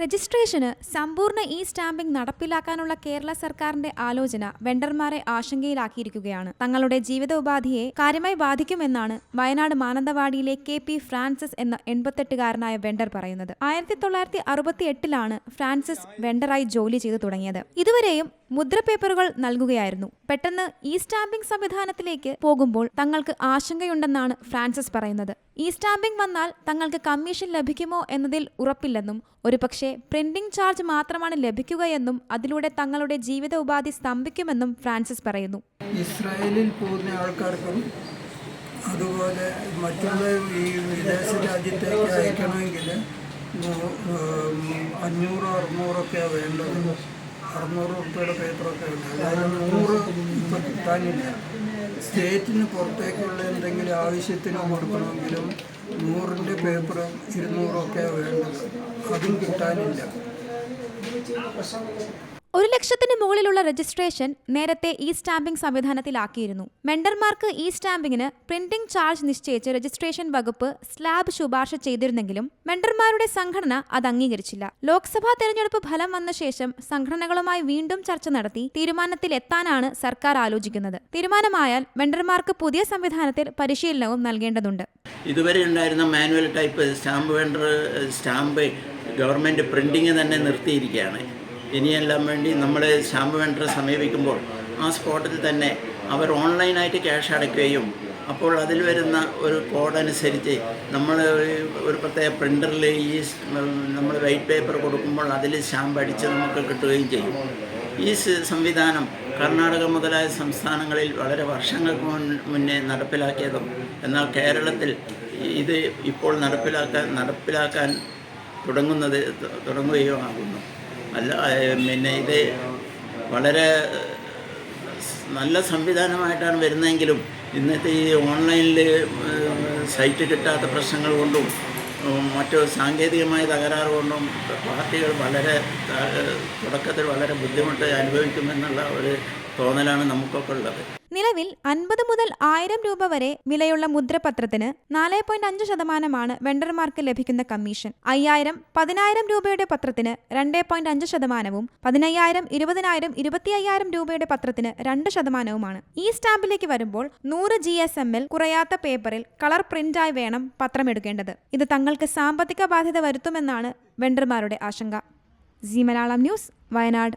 Registration സമ്പൂർണ E stamping നടപ്പിലാക്കാനുള്ള Kerala സർക്കാരിന്റെ ആലോചന വെണ്ടർമാരെ ആശങ്കയിലാക്കിയിരിക്കുകയാണ്. തങ്ങളുടെ ജീവിതോപാധിയെ കാര്യമായി ബാധിക്കുമെന്നാണ് വയനാട് മാനന്തവാടിയിലെ കെ പി ഫ്രാൻസിസ് എന്ന എൺപത്തെട്ടുകാരനായ വെണ്ടർ പറയുന്നത്. ആയിരത്തി തൊള്ളായിരത്തി അറുപത്തി എട്ടിലാണ് ഫ്രാൻസിസ് വെണ്ടറായി ജോലി ചെയ്തു തുടങ്ങിയത്. ഇതുവരെയും മുദ്ര പേപ്പറുകൾ നൽകുകയായിരുന്നു. പെട്ടെന്ന് ഇ സ്റ്റാമ്പിംഗ് സംവിധാനത്തിലേക്ക് പോകുമ്പോൾ തങ്ങൾക്ക് ആശങ്കയുണ്ടെന്നാണ് ഫ്രാൻസിസ് പറയുന്നത്. ഇ സ്റ്റാമ്പിംഗ് വന്നാൽ തങ്ങൾക്ക് കമ്മീഷൻ ലഭിക്കുമോ എന്നതിൽ ഉറപ്പില്ലെന്നും ഒരുപക്ഷെ പ്രിന്റിംഗ് ചാർജ് മാത്രമാണ് ലഭിക്കുകയെന്നും അതിലൂടെ തങ്ങളുടെ ജീവിത ഉപാധി സ്തംഭിക്കുമെന്നും ഫ്രാൻസിസ് പറയുന്നു. ഇസ്രായേലിൽ പോകുന്ന ആൾക്കാർക്കും അതുപോലെ മറ്റുള്ള ഈ വിദേശ രാജ്യത്തേക്ക് അയക്കണമെങ്കിൽ അഞ്ഞൂറ് അറുന്നൂറൊക്കെയാണ് വേണ്ടത് അറുന്നൂറ് റുപ്യയുടെ പേപ്പറൊക്കെ ഉണ്ട് അതായത് നൂറ് ഇപ്പം കിട്ടാനില്ല. സ്റ്റേറ്റിന് പുറത്തേക്കുള്ള എന്തെങ്കിലും ആവശ്യത്തിന് കൊടുക്കണമെങ്കിലും നൂറിന്റെ പേപ്പറും ഒക്കെ വേണ്ടത് അതും കിട്ടാനില്ല. ഒരു ലക്ഷത്തിന് മുകളിലുള്ള രജിസ്ട്രേഷൻ നേരത്തെ ഇ സ്റ്റാമ്പിംഗ് സംവിധാനത്തിലാക്കിയിരുന്നു. മെൻഡർമാർക്ക് ഇ സ്റ്റാമ്പിങ്ങിന് പ്രിന്റിംഗ് ചാർജ് നിശ്ചയിച്ച് രജിസ്ട്രേഷൻ വകുപ്പ് സ്ലാബ് ശുപാർശ ചെയ്തിരുന്നെങ്കിലും മെൻഡർമാരുടെ സംഘടന അത് അംഗീകരിച്ചില്ല. ലോക്സഭാ തെരഞ്ഞെടുപ്പ് ഫലം വന്ന ശേഷം സംഘടനകളുമായി വീണ്ടും ചർച്ച നടത്തി തീരുമാനത്തിൽ എത്താനാണ് സർക്കാർ ആലോചിക്കുന്നത്. തീരുമാനമായാൽ മെൻഡർമാർക്ക് പുതിയ സംവിധാനത്തിൽ പരിശീലനവും നൽകേണ്ടതുണ്ട്. ഇതുവരെ ഉണ്ടായിരുന്ന manual type stamp vendor stamp government printing തന്നെ നിർത്തിയിരിക്കുകയാണ്. ഇനിയെല്ലാം വേണ്ടി നമ്മൾ സ്റ്റാമ്പ് വെണ്ടറെ സമീപിക്കുമ്പോൾ ആ സ്പോട്ടിൽ തന്നെ അവർ ഓൺലൈനായിട്ട് ക്യാഷ് അടയ്ക്കുകയും അപ്പോൾ അതിൽ വരുന്ന ഒരു കോഡ് അനുസരിച്ച് നമ്മൾ ഒരു പ്രത്യേക പ്രിന്ററിൽ ഈ നമ്മൾ വൈറ്റ് പേപ്പർ കൊടുക്കുമ്പോൾ അതിൽ സ്റ്റാമ്പ് അടിച്ച് നമുക്ക് കിട്ടുകയും ചെയ്യും. ഈ സംവിധാനം കർണാടക മുതലായ സംസ്ഥാനങ്ങളിൽ വളരെ വർഷങ്ങൾക്ക് മുന്നേ നടപ്പിലാക്കിയതും എന്നാൽ കേരളത്തിൽ ഇത് ഇപ്പോൾ നടപ്പിലാക്കാൻ നടപ്പിലാക്കാൻ തുടങ്ങുന്നത് തുടങ്ങുകയോ ആകുന്നു. അല്ല പിന്നെ ഇത് വളരെ നല്ല സംവിധാനമായിട്ടാണ് വരുന്നതെങ്കിലും ഇന്നത്തെ ഈ ഓൺലൈനിൽ സൈറ്റ് കിട്ടാത്ത പ്രശ്നങ്ങൾ കൊണ്ടും മറ്റു സാങ്കേതികമായ തകരാറ് കൊണ്ടും പാർട്ടികൾ വളരെ തുടക്കത്തിൽ വളരെ ബുദ്ധിമുട്ട് അനുഭവിക്കുമെന്നുള്ള ഒരു തോന്നലാണ് നമുക്കൊക്കെ ഉള്ളത്. നിലവിൽ അൻപത് മുതൽ ആയിരം രൂപ വരെ വിലയുള്ള മുദ്രപത്രത്തിന് നാല് പോയിന്റ് അഞ്ച് ശതമാനമാണ് വെണ്ടർമാർക്ക് ലഭിക്കുന്ന കമ്മീഷൻ. അയ്യായിരം പതിനായിരം രൂപയുടെ പത്രത്തിന് രണ്ട് പോയിന്റ് അഞ്ച് ശതമാനവും പതിനയ്യായിരം ഇരുപതിനായിരം ഇരുപത്തി അയ്യായിരം രൂപയുടെ പത്രത്തിന് രണ്ട് ശതമാനവുമാണ്. ഈ സ്റ്റാമ്പിലേക്ക് വരുമ്പോൾ നൂറ് ജി എസ് എം എൽ കുറയാത്ത പേപ്പറിൽ കളർ പ്രിന്റായി വേണം പത്രം എടുക്കേണ്ടത് ഇത് തങ്ങൾക്ക് സാമ്പത്തിക ബാധ്യത വരുത്തുമെന്നാണ് വെണ്ടർമാരുടെ ആശങ്ക. Zee Malayalam news Wayanad.